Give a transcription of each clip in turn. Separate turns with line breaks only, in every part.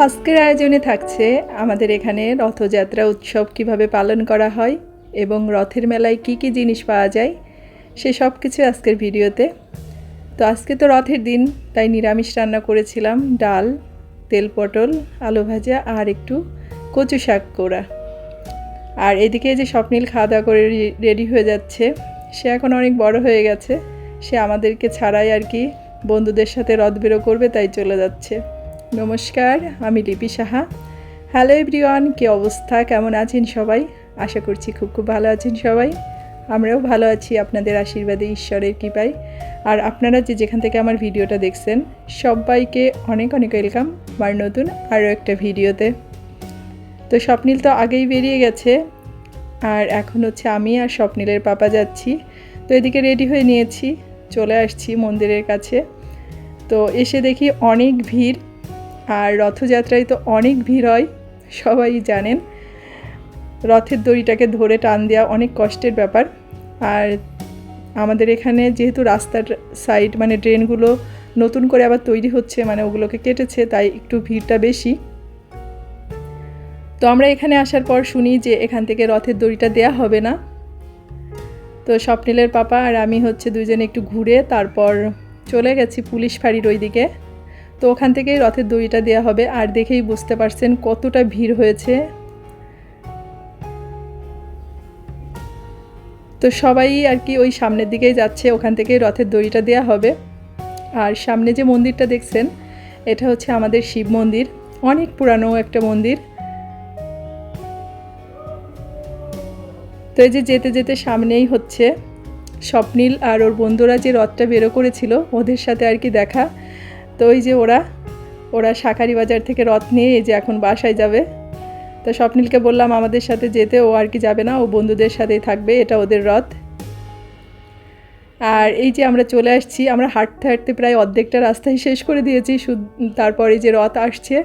আজকের আয়োজনে থাকছে আমাদের এখানে রথযাত্রা উৎসব কীভাবে পালন করা হয় এবং রথের মেলায় কি কি জিনিস পাওয়া যায়, সে সব কিছু আজকের ভিডিওতে। তো আজকে তো রথের দিন, তাই নিরামিষ রান্না করেছিলাম, ডাল, তেল পটল, আলু ভাজা আর একটু কচু শাক করা আর এদিকে যে স্বপ্নীল খাওয়া দাওয়া করে রেডি হয়ে যাচ্ছে। সে এখন অনেক বড় হয়ে গেছে। সে আমাদেরকে ছাড়াই আর কি বন্ধুদের সাথে রথ বেরো করবে, তাই চলে যাচ্ছে। নমস্কার, আমি লিপি সাহা। হ্যালো এভরিওয়ান, কী অবস্থা? কেমন আছেন সবাই? আশা করছি খুব খুব ভালো আছেন সবাই। আমরাও ভালো আছি, আপনাদের আশীর্বাদে, ঈশ্বরের কৃপায়। আর আপনারা যে যেখান থেকে আমার ভিডিওটা দেখছেন, সবাইকে অনেক অনেক ওয়েলকাম আমার নতুন আরও একটা ভিডিওতে। তো স্বপ্নীল তো আগেই বেরিয়ে গেছে, আর এখন হচ্ছে আমি আর স্বপ্নীলের পাপা যাচ্ছি। তো এদিকে রেডি হয়ে নিয়েছি, চলে আসছি মন্দিরের কাছে। তো এসে দেখি অনেক ভিড় আর রথযাত্রায় তো অনেক ভিড় হয়, সবাই জানেন। রথের দড়িটাকে ধরে টান দেওয়া অনেক কষ্টের ব্যাপার। আর আমাদের এখানে যেহেতু রাস্তার সাইড মানে ড্রেনগুলো নতুন করে আবার তৈরি হচ্ছে মানে ওগুলোকে কেটেছে, তাই একটু ভিড়টা বেশি। তো আমরা এখানে আসার পর শুনি যে এখান থেকে রথের দড়িটা দেয়া হবে না। তো স্বপ্নিলের পাপা আর আমি হচ্ছে দুজনে একটু ঘুরে তারপর চলে গেছি পুলিশ ফাঁড়ির ওইদিকে। তো ওখান থেকেই রথের দড়িটা দেওয়া হবে আর দেখেই বুঝতে পারছেন কতটা ভিড় হয়েছে। তো সবাই আর কি ওই সামনের দিকেই যাচ্ছে, ওখান থেকেই রথের দড়িটা দেওয়া হবে। আর সামনে যে মন্দিরটা দেখছেন, এটা হচ্ছে আমাদের শিব মন্দির, অনেক পুরানো একটা মন্দির। তো এই যে যেতে যেতে সামনেই হচ্ছে স্বপ্নীল আর ওর বন্ধুরা যে রথটা বেরো করেছিল, ওদের সাথে আর কি দেখা। তো ওই যে ওরা ওরা শাকারি বাজার থেকে রথ নিয়ে এই যে এখন বাসায় যাবে। তো স্বপ্নীলকে বললাম আমাদের সাথে যেতে, ও আর কি যাবে না, ও বন্ধুদের সাথেই থাকবে, এটা ওদের রথ। আর এই যে আমরা চলে আসছি, আমরা হাঁটতে হাঁটতে প্রায় অর্ধেকটা রাস্তায় শেষ করে দিয়েছি তারপরে যে রথ আসছে।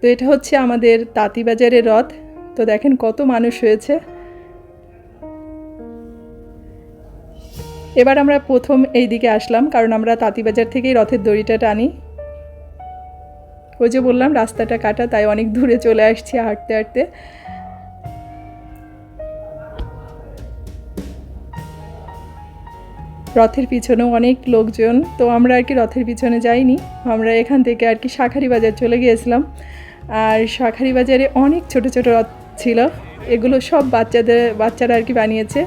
তো এটা হচ্ছে আমাদের তাঁতিবাজারের রথ। তো দেখেন কত মানুষ হয়েছে। এবার আমরা প্রথম এই দিকে আসলাম, কারণ আমরা তাঁতিবাজার থেকেই রথের দড়িটা টানি। ওই যে বললাম, রাস্তাটা কাটা, তাই অনেক দূরে চলে আসছি হাঁটতে হাঁটতে। রথের পিছনেও অনেক লোকজন, তো আমরা আর কি রথের পিছনে যাইনি। আমরা এখান থেকে আর কি শাখারি বাজার চলে গিয়েছিলাম। আর শাখারি বাজারে অনেক ছোট ছোট রথ ছিল। এগুলো সব বাচ্চাদের, বাচ্চারা আর কি বানিয়েছে।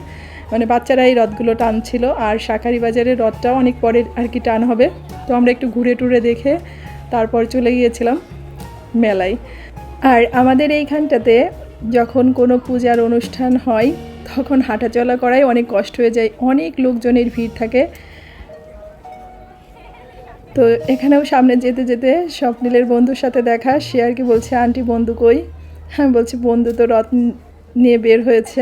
মানে বাচ্চারা এই রথগুলো টানছিল। আর শাখারি বাজারের রথটাও অনেক পরে আর কি টান হবে। তো আমরা একটু ঘুরে টুরে দেখে তারপর চলে গিয়েছিলাম মেলায়। আর আমাদের এইখানটাতে যখন কোনো পূজার অনুষ্ঠান হয়, তখন হাঁটাচলা করাই অনেক কষ্ট হয়ে যায়, অনেক লোকজনের ভিড় থাকে। তো এখানেও সামনে যেতে যেতে স্বপ্নিলের বন্ধুর সাথে দেখা, সে আর কি বলছে, আন্টি বন্ধু কই? আমি বলছি, বন্ধু তো রথ নিয়ে বের হয়েছে।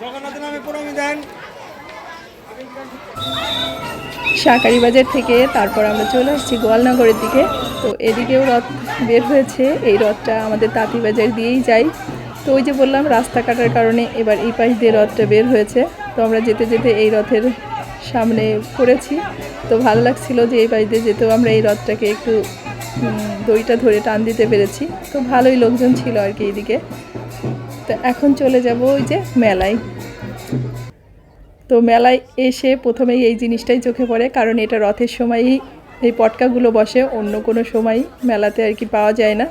জগন্নাথ
শাকারি বাজার থেকে তারপর আমরা চলে আসছি গোয়ালনগরের দিকে। তো এদিকেও রথ বের হয়েছে। এই রথটা আমাদের তাঁতি বাজার দিয়েই যায়। তো ওই যে বললাম, রাস্তা কাটার কারণে এবার এই পাশ দিয়ে রথটা বের হয়েছে। তো আমরা যেতে যেতে এই রথের সামনে পড়েছি। তো ভালো লাগছিল যে এই পাশ দিয়ে যেতেও আমরা এই রথটাকে একটু দড়িটা ধরে টান দিতে পেরেছি। তো ভালোই লোকজন ছিল আর কি এইদিকে তো এখন চলে যাব ওই যে মেলায়। তো মেলায় এসে প্রথমেই এই জিনিসটাই চোখে পড়ে, কারণ এটা রথের সময়ই এই পটকাগুলো বসে, অন্য কোনো সময় মেলাতে আর কি পাওয়া যায় না।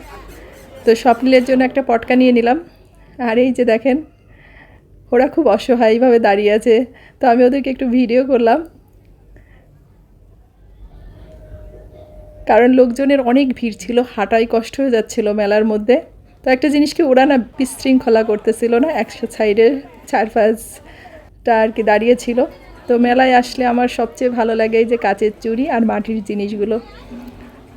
তো স্বপ্নিলের জন্য একটা পটকা নিয়ে নিলাম। আর এই যে দেখেন, ওরা খুব অসহায়ভাবে দাঁড়িয়ে আছে। তো আমি ওদেরকে একটু ভিডিও করলাম। কারণ লোকজনের অনেক ভিড় ছিল, হাঁটাই কষ্ট হয়ে যাচ্ছিল মেলার মধ্যে। তো একটা জিনিসকে ওরা না বিশৃঙ্খলা করতেছিল না, একশো সাইডে চার পাঁচ টা আর কি দাঁড়িয়েছিল। তো মেলায় আসলে আমার সবচেয়ে ভালো লাগে এই যে কাচের চুড়ি আর মাটির জিনিসগুলো।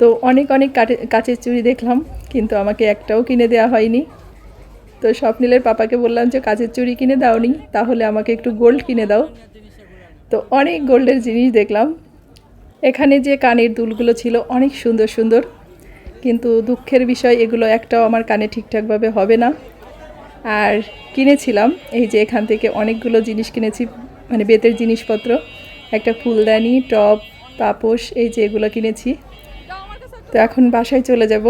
তো অনেক অনেক কাচের চুড়ি দেখলাম, কিন্তু আমাকে একটাও কিনে দেওয়া হয়নি। তো স্বপ্নিলের পাপাকে বললাম যে, কাচের চুড়ি কিনে দাওনি, তাহলে আমাকে একটু গোল্ড কিনে দাও। তো অনেক গোল্ডের জিনিস দেখলাম। এখানে যে কানের দুলগুলো ছিল অনেক সুন্দর সুন্দর। কিন্তু দুঃখের বিষয়, এগুলো একটাও আমার কানে ঠিকঠাকভাবে হবে না। আর কিনেছিলাম, এই যে এখান থেকে অনেকগুলো জিনিস কিনেছি মানে বেতের জিনিসপত্র, একটা ফুলদানি, টপ, পাপোশ, এই যে এগুলো কিনেছি। তো এখন বাসায় চলে যাব।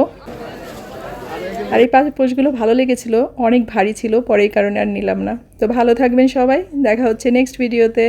আর এই পাপোশগুলো ভালো লেগেছিল, অনেক ভারী ছিল, পরে এই কারণে আর নিলাম না। তো ভালো থাকবেন সবাই, দেখা হচ্ছে নেক্সট ভিডিওতে